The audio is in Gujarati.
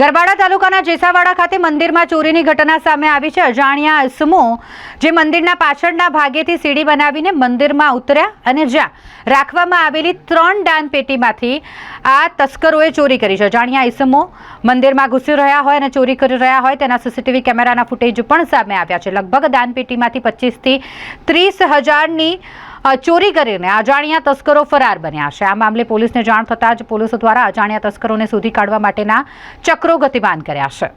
ગરબાડા તાલુકાના જેસાવાડા ખાતે મંદિરમાં ચોરીની ઘટના સામે આવી છે. અજાણ્યા ઇસમો જે મંદિરના પાછળના ભાગેથી સીડી બનાવીને મંદિરમાં ઉતર્યા અને જ્યાં રાખવામાં આવેલી ત્રણ દાન પેટીમાંથી આ તસ્કરોએ ચોરી કરી છે. અજાણ્યા ઇસમો મંદિરમાં ઘૂસી રહ્યા હોય અને ચોરી કરી રહ્યા હોય તેના સીસીટીવી કેમેરાના ફૂટેજ પણ સામે આવ્યા છે. લગભગ દાન પેટીમાંથી પચીસથી ત્રીસ હજારની ચોરી કરીને અજાણ્યા તસ્કરો ફરાર બન્યા છે. આ મામલે પોલીસને જાણ થતાં જ પોલીસ દ્વારા અજાણ્યા તસ્કરોને શોધી કાઢવા માટેના ચક્રો ગતિમાન કર્યા છે.